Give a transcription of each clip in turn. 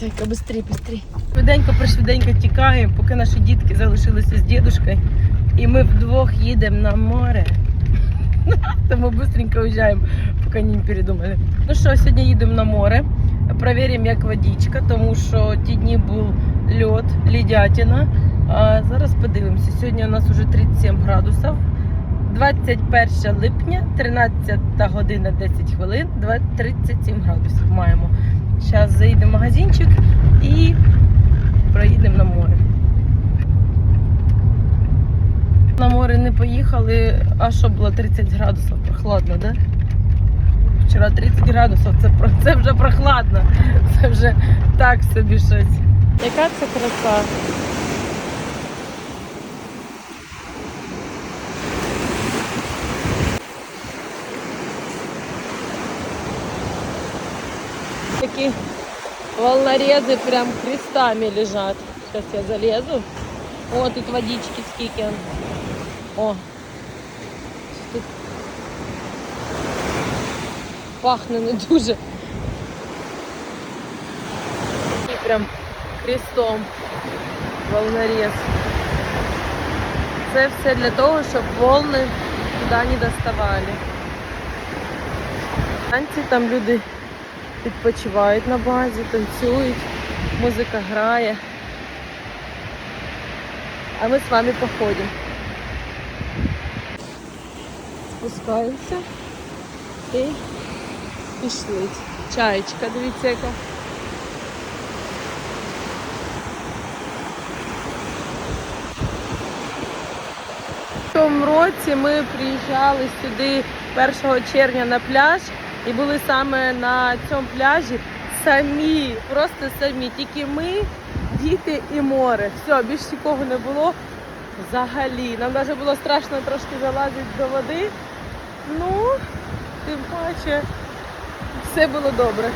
Зайка, быстрей, быстрей. Швиденько, пришвиденько тікаємо, поки наші дітки залишилися з дідушкою. І ми вдвох їдемо на море. Тому быстренько уїжджаємо, поки не передумали. Ну що, сьогодні їдемо на море. Провіримо, як водичка, тому що ті дні був льот, лідятина. А зараз подивимося. Сьогодні у нас вже 37 градусів. 21 липня, 13 година 10 хвилин, 2- 37 градусів маємо. Зараз заїдемо в магазинчик і проїдемо на море. На море не поїхали, а що було 30 градусів, прохладно, да? Вчора 30 градусів, це, це вже прохладно. Це вже так собі щось. Яка це краса? Такие волнорезы прям крестами лежат. Сейчас я залезу. О, тут водички скільки. О. Тут пахне не дуже. І прям крестом волнорез. Це все для того, щоб волни туди не доставали. Танці там люди відпочивають на базі, танцюють, музика грає. А ми з вами походимо. Спускаємося і пішли. Чаєчка, дивіться яка. В цьому році ми приїжджали сюди 1 червня на пляж і були саме на цьому пляжі самі, просто самі. Тільки ми, діти і море. Все, більш нікого не було взагалі. Нам навіть було страшно трошки залазити до води. Ну, тим паче, все було добре.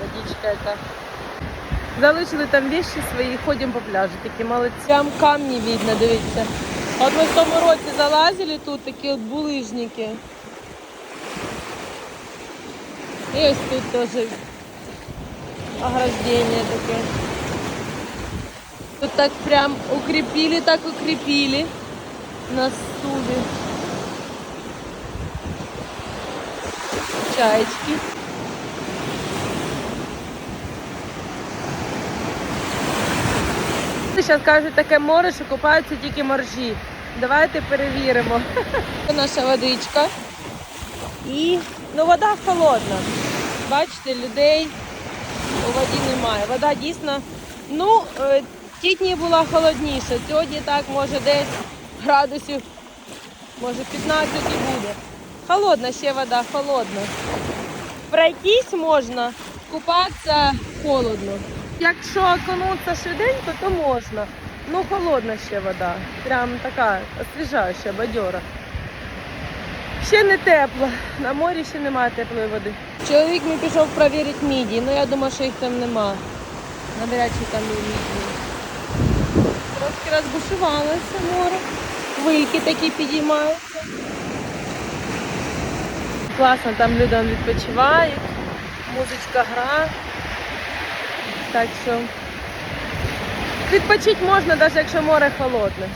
Водичка яка. Залишили там вещи свої, ходимо по пляжу. Такі молодці. Там камні видно, дивіться. От ми в тому році залазили тут такі от булижники. І ось тут теж ограждение таке. Тут так прям укрепили, так укрепили на стуле. Чаечки. Зараз кажуть таке море, що купаються тільки моржі. Давайте перевіримо. Це наша водичка. І ну, вода холодна. Бачите, людей у воді немає. Вода дійсно, ну, е, ті дні була холодніша. Сьогодні так може десь градусів, може 15 і буде. Холодна ще вода, холодна. Пройтись можна, купатися холодно. Якщо окунутися швиденько, то можна. Ну, холодна ще вода. Прям така освіжаюча, бадьора. Ще не тепло. На морі ще немає теплої води. Чоловік мій пішов перевірити міді, ну я думаю, що їх там нема. Навряд чи там є міді. Трошки розбушувалося море. Хвильки такі підіймаються. Класно, там люди відпочивають, музичка гра. Так що відпочити можна, навіть якщо море холодне.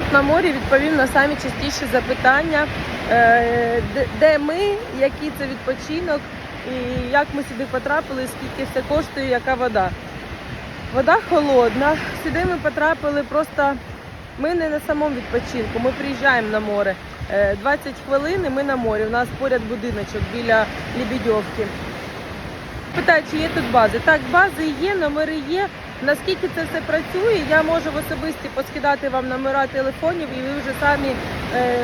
Тут на морі відповім на самі частіші запитання, е, де- ми, який це відпочинок, і як ми сюди потрапили, скільки все коштує, яка вода. Вода холодна. Сюди ми потрапили просто. Ми не на самому відпочинку, ми приїжджаємо на море. Е, 20 хвилин і ми на морі. У нас поряд будиночок біля Лебедьовки. Питаю, чи є тут бази. Так, бази є, номери є. Наскільки це все працює, я можу в особисті поскидати вам номера телефонів і ви вже самі е,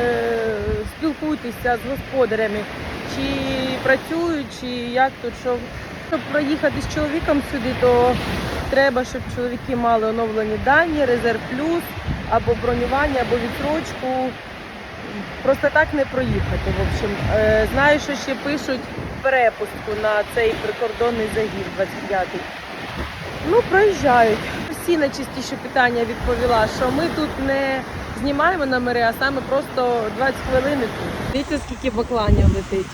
спілкуйтеся з господарями, чи працюють, чи як тут, що. Щоб проїхати з чоловіком сюди, то треба, щоб чоловіки мали оновлені дані, резерв плюс, або бронювання, або відсрочку. Просто так не проїхати. В общем, Е, знаю, що ще пишуть перепустку на цей прикордонний загін 25-й. Ну, проїжджають. Всі найчастіші питання відповіла, що ми тут не знімаємо номери, а саме просто 20 хвилин. Дивіться, скільки бакланів летить.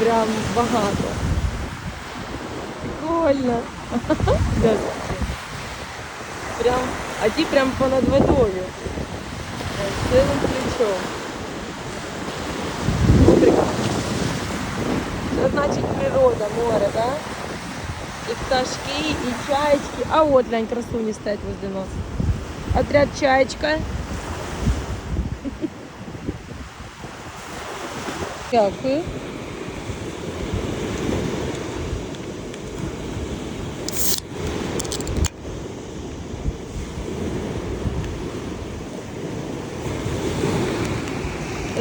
Прям багато. Прикольно. Прям, а ті прям понад водою. Цілим плечом. Ну. Це значить природа, море, да? І пташки, і чаєчки. А от глянь, красуні стоять возле нас. Отряд чаєчка. Дякую.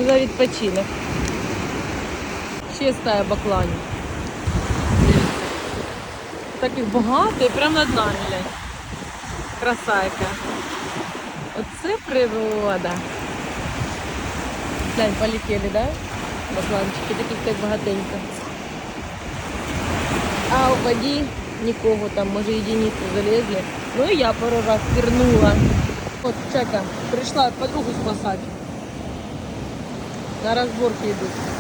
За відпочинок. Ще стає бакланів. Таких багато і прямо над нами. глянь. Краса яка. Оце природа. Глянь, полетіли, да? Бакланчики, таких так багатенько. А у воді нікого там, може єдиниці залезли. Ну і я пару раз пірнула. От, чека, прийшла подругу спасати. На разборки йдуть.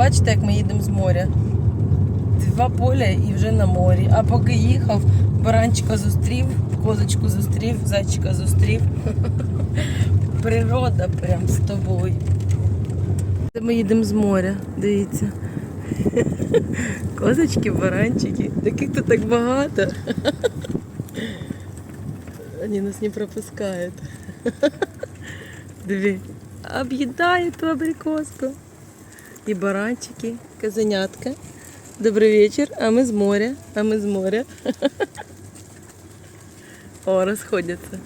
Бачите, як ми їдемо з моря. Два поля і вже на морі. А поки їхав, баранчика зустрів, козочку зустрів, зайчика зустрів. Природа прям з тобою. Ми їдемо з моря, дивіться. Козочки, баранчики. Таких тут так багато. Вони нас не пропускають. Диви. Об'їдають ту абрикоску. І баранчики, казанятка. Добрий вечір, а ми з моря, а ми з моря. О, розходяться.